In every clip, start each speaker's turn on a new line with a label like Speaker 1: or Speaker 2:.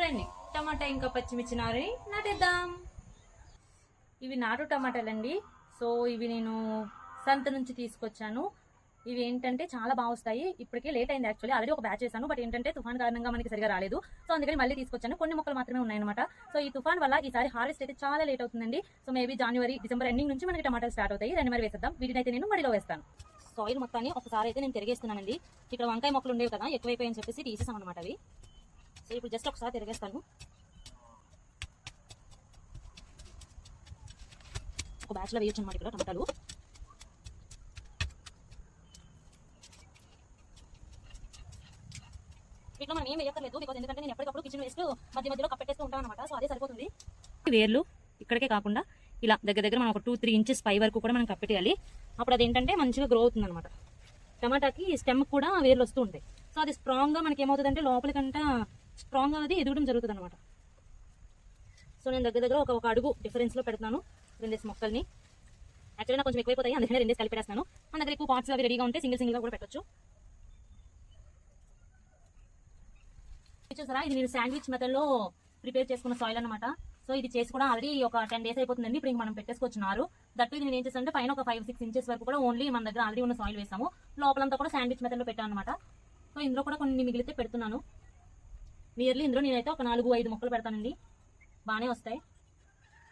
Speaker 1: రండి. టమాటా ఇంకా పచ్చిమిర్చి నారని నాటేద్దాం. ఇవి నాటు టమాటాలండి. సో ఇవి నేను సంత నుంచి తీసుకొచ్చాను. ఇవి ఏంటంటే చాలా బాగా వస్తాయి. ఇప్పటికే లేట్ అయింది యాక్చువల్లీ. ఆల్రెడీ ఒక బ్యాచ్ చేశాను బట్ ఏంటంటే తుఫాన్ కారణంగా మనకి సరిగా రాలేదు. సో అందుకని మళ్ళీ తీసుకొచ్చాను. కొన్ని మొక్కలు మాత్రమే ఉన్నాయన్నమాట. సో ఈ తుఫాన్ వల్ల ఈసారి హార్వెస్ట్ అయితే చాలా లేట్ అవుతుందండి. సో మేబీ జనవరి డిసెంబర్ ఎండింగ్ నుంచి మనకి టమాటాలు స్టార్ట్ అవుతాయి. రెండు మరి వేసేద్దాం. వీటిని అయితే నేను మడిలో వేస్తాను. సాయిల్ మొత్తాన్ని ఒకసారి అయితే నేను తిరిగేస్తున్నానండి. ఇక్కడ వంకాయ మొక్కలు ఉండేవి కదా ఎక్కువైపోయాయని చెప్పేసి తీసేసాం అనమాట అవి. ఇప్పుడు జస్ట్ ఒకసారి తిరిగేస్తాను. ఒక బ్యాచ్లో వేయొచ్చు అనమాట ఇక్కడ టమాటాలు. వీటిలో మనం ఏం వేయక్కర్లేదు బికాజ్ ఎందుకంటే నేను ఎప్పటికప్పుడు కిచెన్ వేస్ట్ మధ్య మధ్యలో కప్పెట్టేస్తూ ఉంటాను అనమాట సో అదే సరిపోతుంది. వేర్లు ఇక్కడికే కాకుండా ఇలా దగ్గర దగ్గర మనం ఒక టూ త్రీ ఇంచెస్ పై వరకు కూడా మనం కప్పెట్టేయాలి. అప్పుడు అది ఏంటంటే మంచిగా గ్రో అవుతుంది అనమాట టమాటాకి స్టెమ్ కూడా వేర్లు వస్తూ ఉంటాయి. సో అది స్ట్రాంగ్గా మనకి ఏమవుతుందంటే లోపలికంట స్ట్రాంగ్గా అనేది ఎదగడం జరుగుతుంది అనమాట సో నేను దగ్గర దగ్గర ఒక ఒక అడుగు డిఫరెన్స్లో పెడుతున్నాను రెండేసి మొక్కల్ని. యాక్చువల్లీ నాకు కొంచెం ఎక్కువైపోతాయి అందుకనే రెండేసి కలిపి పెడతాను మన దగ్గర ఎక్కువ పార్ట్స్ అవి రెడీగా ఉంటే సింగిల్ సింగిల్గా కూడా పెట్టొచ్చు. చూసారా? ఇది నేను శాండ్విచ్ మెథడ్లో ప్రిపేర్ చేసుకున్న సాయిల్ అనమాట సో ఇది చేసి కూడా ఆల్రెడీ ఒక టెన్ డేస్ అయిపోతుందండి. ఇప్పుడు మనం పెట్టేసుకొచ్చున్నారు దట్టు ఇది నేను ఏం చేస్తానంటే పైన ఒక ఫైవ్ సిక్స్ ఇంచెస్ వరకు కూడా ఓన్లీ మన దగ్గర ఆల్రెడీ ఉన్న సాయిల్ వేసాము. లోపలంతా కూడా శాండ్విచ్ మెథడ్లో పెట్టాను అనమాట సో ఇందులో కూడా కొన్ని మిగిలితే పెడుతున్నాను. నియర్లీ ఇందులో నేనైతే ఒక నాలుగు ఐదు మొక్కలు పెడతానండి. బాగానే వస్తాయి.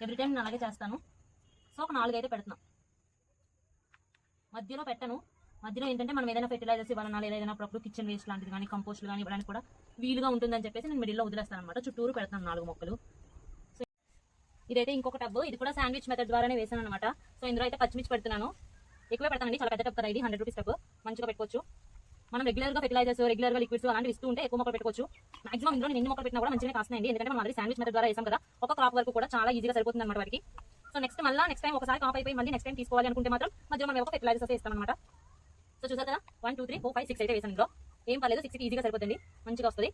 Speaker 1: ఎవ్రీ టైం నేను అలాగే చేస్తాను. సో ఒక నాలుగు అయితే పెడుతున్నాం. మధ్యలో పెట్టను. మధ్యలో ఏంటంటే మనం ఏదైనా ఫెర్టిలైజర్స్ ఇవ్వాలన్నా లేదా ఏదైనా అప్పుడు కిచెన్ వేస్ట్ లాంటిది కానీ కంపోస్ట్ కానీ ఇవ్వడానికి కూడా వీలుగా ఉంటుందని చెప్పేసి నేను మిడిల్లో వదిలేస్తాను అనమాట చుట్టూరు పెడతాను నాలుగు మొక్కలు. సో ఇదైతే ఇంకొక టబ్. ఇది కూడా శాండ్విచ్ మెథడ్ ద్వారానే వేసాను అనమాట సో ఇందులో అయితే పచ్చిమిర్చి పెడుతున్నాను. ఎక్కువే పెడతానండి. చాలా పెద్ద టబ్ కదా ఇది. Hundred rupees tub. మంచిగా పెట్టుకోవచ్చు. మనం రెగ్యులర్గా ఫెర్టిలైజర్స్ రెగ్యులర్గా లిక్విడ్స్ అలాంటి ఇస్తూ ఉంటే ఎక్కువ మొక్కలు పెట్టుకోవచ్చు. మాక్సిమం ఇందులో ఎన్ని మొక్కలు పెట్టినా కూడా మంచిగా కాస్తున్నాయండి. ఎందుకంటే మనం ఆల్రెడీ శాండ్విచ్ మెథడ్ ద్వారా వేసాం కదా ఒక క్రాప్ వరకు కూడా చాలా ఈజీగా సరిపోతుంది అనమాట వాటికి. సో నెక్స్ట్ మళ్ళీ నెక్స్ట్ టైం ఒకసారి కాప్ అయిపోయి మళ్ళీ నెక్స్ట్ టైం తీసుకోవాలి అనుకుంటే మాత్రం మధ్యలో మనం ఒక ఫెర్టిలైజర్స్ అయితే ఇస్తాం అనమాట సో చూసారు కదా? One two three four five six అయితే వేసాను ఇందులో. ఏం పర్లేదు సిక్స్ ఈజీగా సరిపోతుంది మంచిగా వస్తుంది.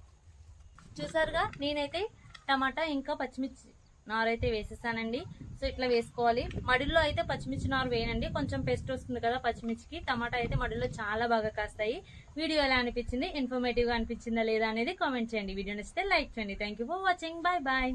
Speaker 1: చూసారుగా? నేనైతే టమాటా ఇంకా పచ్చిమిర్చి నారు అయితే వేసేసానండి. సో ఇట్లా వేసుకోవాలి. మడిలో అయితే పచ్చిమిర్చి నారు వేయనండి. కొంచెం పెస్ట్ వస్తుంది కదా పచ్చిమిర్చికి. టమాటా అయితే మడిలో చాలా బాగా కాస్తాయి. వీడియో ఎలా అనిపించింది? ఇన్ఫర్మేటివ్గా అనిపించిందా లేదా అనేది కామెంట్ చేయండి. వీడియో నచ్చితే లైక్ చేయండి. Thank you for watching bye bye